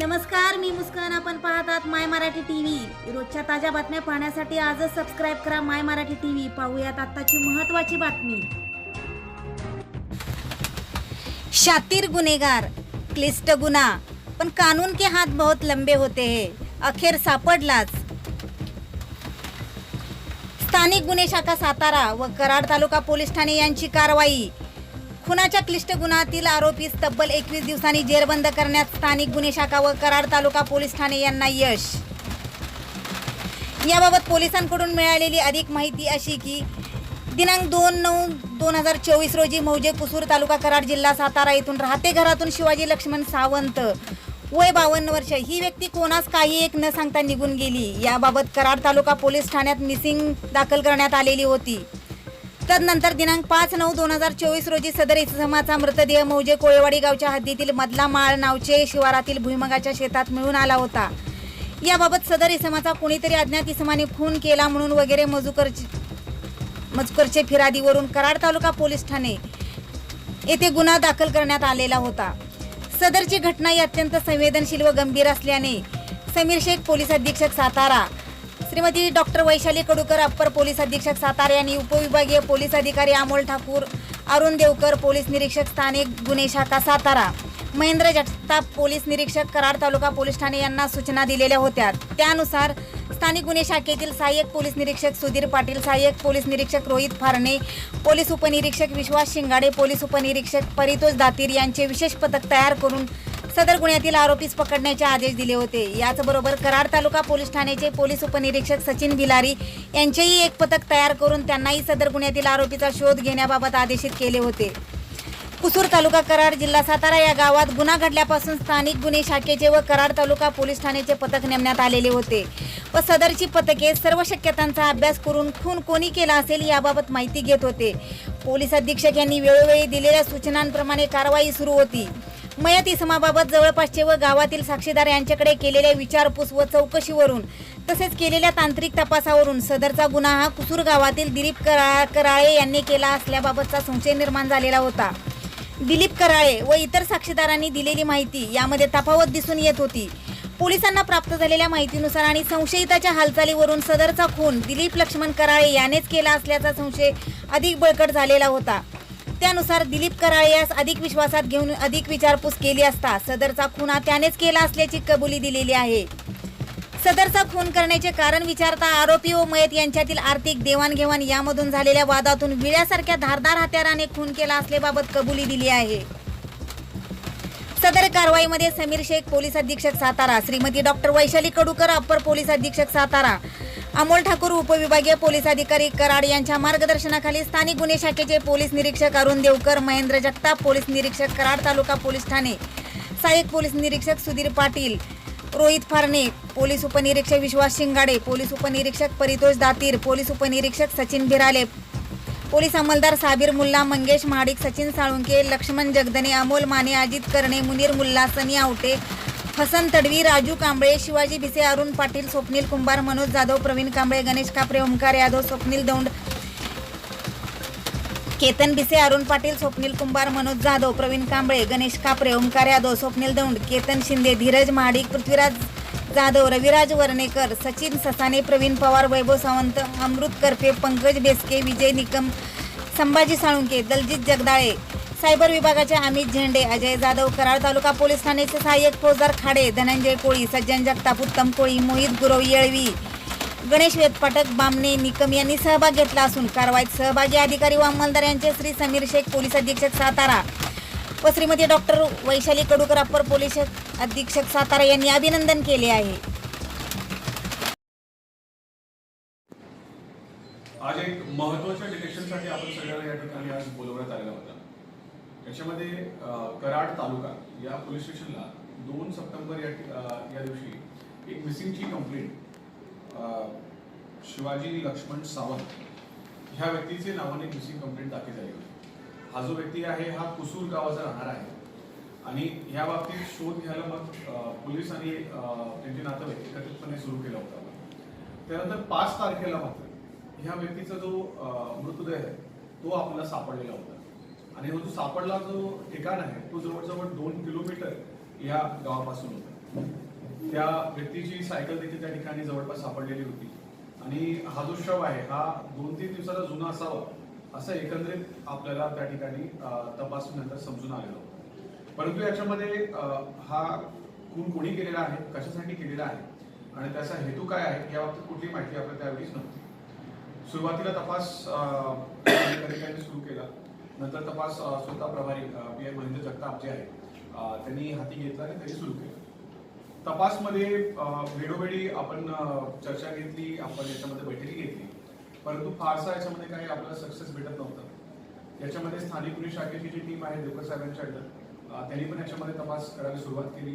नमस्कार मी मुस्कान. आपण पाहतात माय मराठी टी व्ही रोजच्या ताज्या बातम्या पाहण्यासाठी आजच सबस्क्राईब करा माय मराठी टी व्ही पाहूयात आत्ताची महत्वाची बातमी. शातीर गुन्हेगार क्लिष्ट गुन्हा. पण कानून के हात बहुत लंबे होते हे. अखेर सापडलाच. स्थानिक गुन्हे शाखा सातारा व कराड तालुका पोलीस ठाणे यांची कारवाई. खुनाच्या क्लिष्ट गुन्ह्यातील आरोपीस तब्बल एकवीस दिवसांनी जेरबंद करण्यात स्थानिक गुन्हे शाखा व कराड तालुका पोलीस ठाणे यांना यश. याबाबत पोलिसांकडून मिळालेली अधिक माहिती अशी की दिनांक दोन नऊ दोन हजार चोवीस रोजी मौजे कुसूर तालुका कराड जिल्हा सातारा येथून राहते घरातून शिवाजी लक्ष्मण सावंत वय बावन्न वर्ष. ही व्यक्ती कोणास काही एक न सांगता निघून गेली. याबाबत कराड तालुका पोलीस ठाण्यात मिसिंग दाखल करण्यात आलेली होती. तदनंतर दिनांक पाच नऊ दोन हजार चोवीस रोजी सदर इसमाचा मृतदेह मौजे कोळेवाडी गावच्या हद्दीतील मधला माळ नावचे शिवारातील भुईमगाच्या शेतात मिळून आला होता. याबाबत सदर इसमाचा कोणीतरी अज्ञात इसमाने खून केला म्हणून वगैरे मजुकरची मजकूरचे फिरादीवरून कराड तालुका पोलीस ठाणे येथे गुन्हा दाखल करण्यात आलेला होता. सदरची घटना ही अत्यंत संवेदनशील व गंभीर असल्याने समीर शेख पोलीस अधीक्षक Satara Shrimati doctor Vaishali Kadukar upper police अधीक्षक सातारा यांनी उपविभागीय पोलीस अधिकारी अमोल ठाकूर अरुण देवकर पोलीस निरीक्षक स्थानिक गुन्हे शाखा सातारा महेंद्र जगताप पोलीस निरीक्षक कराड तालुका पोलीस ठाणे यांना सूचना दिलेल्या होत्या. त्यानुसार स्थानिक गुन्हे शाखेतील सहाय्यक पोलीस निरीक्षक सुधीर पाटील सहाय्यक पोलीस निरीक्षक रोहित फारणे पोलीस उपनिरीक्षक विश्वास शिंगाडे पोलीस उपनिरीक्षक परितोष दातीर यांचे विशेष पथक तयार करून सदर गुन्ह्यातील आरोपीस पकडण्याचे आदेश दिले होते. याचबरोबर कराड तालुका पोलीस ठाण्याचे पोलीस उपनिरीक्षक सचिन भिलारी यांचेही एक पथक तयार करून त्यांनाही सदर गुन्ह्यातील आरोपीचा शोध घेण्याबाबत आदेशित केले होते. कुसूर तालुका कराड जिल्हा सातारा या गावात गुन्हा घडल्यापासून स्थानिक गुन्हे शाखेचे व कराड तालुका पोलीस ठाण्याचे पथक नेमण्यात आलेले होते व सदरची पथके सर्व शक्यतांचा अभ्यास करून खून कोणी केला असेल याबाबत माहिती घेत होते. पोलीस अधीक्षक यांनी वेळोवेळी दिलेल्या सूचनांप्रमाणे कारवाई सुरू होती. मयत इसमाबाबत जवळपासचे व गावातील साक्षीदार यांच्याकडे केलेल्या विचारपूस व चौकशीवरून तसेच केलेल्या तांत्रिक तपासावरून सदरचा गुन्हा हा कुसूर गावातील दिलीप करा कराळे यांनी केला असल्याबाबतचा संशय निर्माण झालेला होता. दिलीप कराळे व इतर साक्षीदारांनी दिलेली माहिती यामध्ये तफावत दिसून येत होती. पोलिसांना प्राप्त झालेल्या माहितीनुसार आणि संशयिताच्या हालचालीवरून सदरचा खून दिलीप लक्ष्मण कराळे यानेच केला असल्याचा संशय अधिक बळकट झालेला होता. त्यानुसार दिलीप कराळे यास अधिक विश्वासात घेऊन अधिक विचारपूस केली असता सदरचा खुना हा त्यानेच केला असल्याची कबुली दिलेली आहे. सदरचा खून करण्याचे कारण विचारता आरोपी व मयत यांच्यातील आर्थिक देवाणघेवाण यामधून झालेल्या वादातून विळ्यासारख्या धारदार हत्याराने खून केला असल्याबाबत कबुली दिली आहे. सदर कारवाईमध्ये समीर शेख पोलीस अधीक्षक Satara Shrimati doctor Vaishali Kadukar upper police अधीक्षक सातारा अमोल ठाकूर उपविभागीय पोलीस अधिकारी कराड यांच्या मार्गदर्शनाखाली स्थानिक गुन्हे शाखेचे पोलीस निरीक्षक अरुण देवकर महेंद्र जगताप पोलीस निरीक्षक कराड तालुका पोलीस ठाणे सहाय्यक पोलीस निरीक्षक सुधीर पाटील रोहित फारणे पोलीस उपनिरीक्षक विश्वास शिंगाडे पोलीस उपनिरीक्षक परितोष दातीर पोलीस उपनिरीक्षक सचिन भिराले पोलीस अंमलदार साबीर मुल्ला मंगेश महाडिक सचिन साळुंके लक्ष्मण जगदने अमोल माने अजित करणे मुनीर मुल्ला सनी आवटे हसन तडवी राजू कांबळे शिवाजी भिसे अरुण पाटील स्वप्नील कुंभार मनोज जाधव प्रवीण कांबळे गणेश कापरे ओंकार यादव स्वप्नील दौंड केतन भिसे अरुण पाटील स्वप्नील कुंभार मनोज जाधव प्रवीण कांबळे गणेश कापरे ओंकार यादव स्वप्नील दौंड केतन शिंदे धीरज महाडिक पृथ्वीराज जाधव रविराज वर्णेकर सचिन ससाने प्रवीण पवार वैभव सावंत अमृत करपे पंकज बेसके विजय निकम संभाजी साळुंके दलजित जगदाळे सायबर विभागाचे अमित झेंडे अजय जाधव कराड तालुका पोलीस ठाण्याचे सहाय्यक फौजदार खाडे धनंजय कोळी सज्जन जगताप उत्तम कोळी मोहित गुरव येळवी गणेश वेदपाठक बामणे निकम यांनी सहभाग घेतला असून कारवाईत सहभागी अधिकारी व अंमलदार यांचे श्री समीर शेख पोलीस अधीक्षक सातारा व Shrimati doctor Vaishali Kadukar upper police अधीक्षक सातारा यांनी अभिनंदन केले आहे. आज एक महत्त्वाच्या डिटेक्शनसाठी आपण सगळ्यांना या ठिकाणी आज बोलवण्यात आलेलं याच्यामध्ये कराड तालुका या पोलीस स्टेशनला दोन सप्टेंबर या या दिवशी एक मिसिंगची कंप्लेंट शिवाजी लक्ष्मण सावंत ह्या व्यक्तीचे नावाने एक मिसिंग कंप्लेंट दाखल झाली होती. हा जो व्यक्ती आहे हा कुसूर गावाचा राहणार आहे. आणि ह्या बाबतीत शोध घ्यायला मग पोलिसांनी पोलीस आणि त्यांचे नातेवाईक एकत्रितपणे सुरू केला होता. त्यानंतर पाच तारखेला मात्र ह्या व्यक्तीचा जो मृतदेह आहे तो आपल्याला सापडलेला होता. आणि हा जो सापडला जो ठिकाण आहे तो जवळजवळ दोन किलोमीटर या गावापासून होता. त्या व्यक्तीची सायकल देखील त्या ठिकाणी जवळपास सापडलेली होती. आणि हा जो शव आहे हा दोन तीन दिवसाचा जुना असावा असं एकंदरीत आपल्याला त्या ठिकाणी तपासून तपासणीनंतर समजून आलेलं होतं. परंतु याच्यामध्ये हा खून कोणी केलेला आहे कशासाठी केलेला आहे आणि त्याचा हेतू काय आहे या बाबतीत कुठली माहिती आपल्याला त्यावेळीच नव्हती. सुरुवातीला तपास अधिकाऱ्यांनी सुरू केला. नंतर तपास स्वतः प्रभारी पी आय महेंद्र जगताप जे आहे त्यांनी हाती घेतला आणि त्यांनी सुरू केलं. तपासमध्ये वेळोवेळी आपण चर्चा घेतली आपण याच्यामध्ये बैठकी घेतली. परंतु फारसा याच्यामध्ये काही आपल्याला सक्सेस भेटत नव्हतं. याच्यामध्ये स्थानिक पोलीस शाखेची जी टीम आहे देवकर साहेबांच्या अंडर त्यांनी पण याच्यामध्ये तपास करायला सुरुवात केली.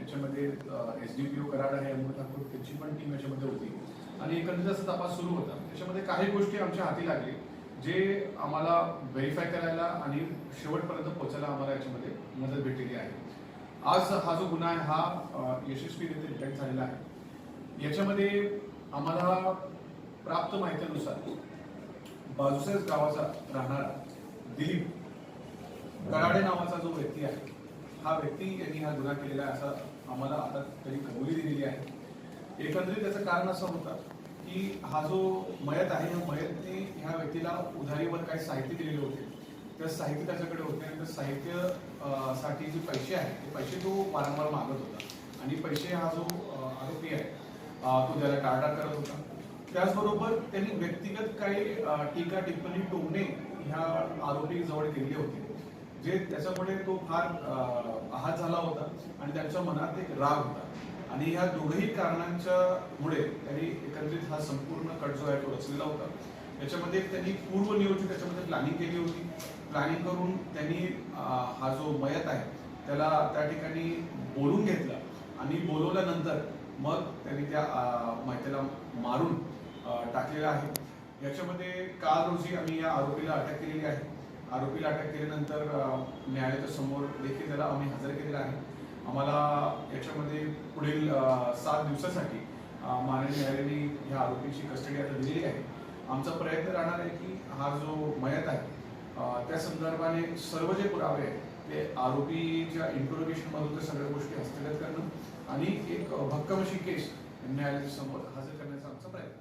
याच्यामध्ये S D P O Karad आहे अमोल ठाकूर त्यांची पण टीम याच्यामध्ये होती. आणि एकंदरीत असा तपास सुरू होता. त्याच्यामध्ये काही गोष्टी आमच्या हाती लागली. जे आम्हाला व्हेरीफाय करायला आणि शेवटपर्यंत पोहोचायला आम्हाला याच्यामध्ये मदत भेटलेली आहे. आज हा जो गुन्हा आहे हा यशस्वीरित्या डिटेक्ट झालेला आहे. याच्यामध्ये आम्हाला प्राप्त माहितीनुसार बाजूच्याच गावाचा राहणारा दिलीप कराडे नावाचा जो व्यक्ती आहे हा व्यक्ती यांनी हा गुन्हा केलेला आहे असा आम्हाला आता तरी कबुली दिलेली आहे. एकंदरीत त्याचं कारण असं होतं की हा जो मयत आहे या मयतने ह्या व्यक्तीला उधारीवर काही साहित्य दिलेले होते. त्या साहित्य त्याच्याकडे होते आणि त्या साहित्यसाठी जे पैसे आहेत ते पैसे तो वारंवार मागत होता. आणि पैसे हा जो आरोपी आहे तो त्याला टाळटाळ करत होता. त्याचबरोबर त्यांनी व्यक्तिगत काही टीका टिप्पणी टोमणे ह्या आरोपीजवळ केलेले होते जे त्याच्यामुळे तो फार आहात झाला होता आणि त्यांच्या मनात एक राग होता. आणि ह्या दोघही कारणांच्या मुळे त्यांनी एकंदरीत हा संपूर्ण कट जो आहे तो रचलेला होता. त्याच्यामध्ये त्यांनी पूर्व नियोजित त्याच्यामध्ये प्लॅनिंग केली होती. प्लॅनिंग करून त्यांनी हा जो मयत आहे त्याला त्या ठिकाणी बोलून घेतला. आणि बोलवल्यानंतर मग त्यांनी त्या अं, मयतेला मारून टाकलेला टाकलेलं आहे. याच्यामध्ये काल रोजी आम्ही या आरोपीला अटक केलेली आहे. आरोपीला अटक केल्यानंतर न्यायालयाच्या समोर देखील त्याला आम्ही हजर केलेला आहे. आम्हाला याच्यामध्ये पुढील सात दिवसासाठी माननीय न्यायालयाने ह्या आरोपींची कस्टडी आता दिलेली आहे. आमचा प्रयत्न राहणार आहे की हा जो मयत आहे त्या संदर्भाने सर्व जे पुरावे आहेत ते आरोपीच्या इंट्रोगेशनमधून त्या सगळ्या गोष्टी हस्तगत करणं आणि एक भक्कम अशी केस न्यायालयासमोर समोर हजर करण्याचा आमचा प्रयत्न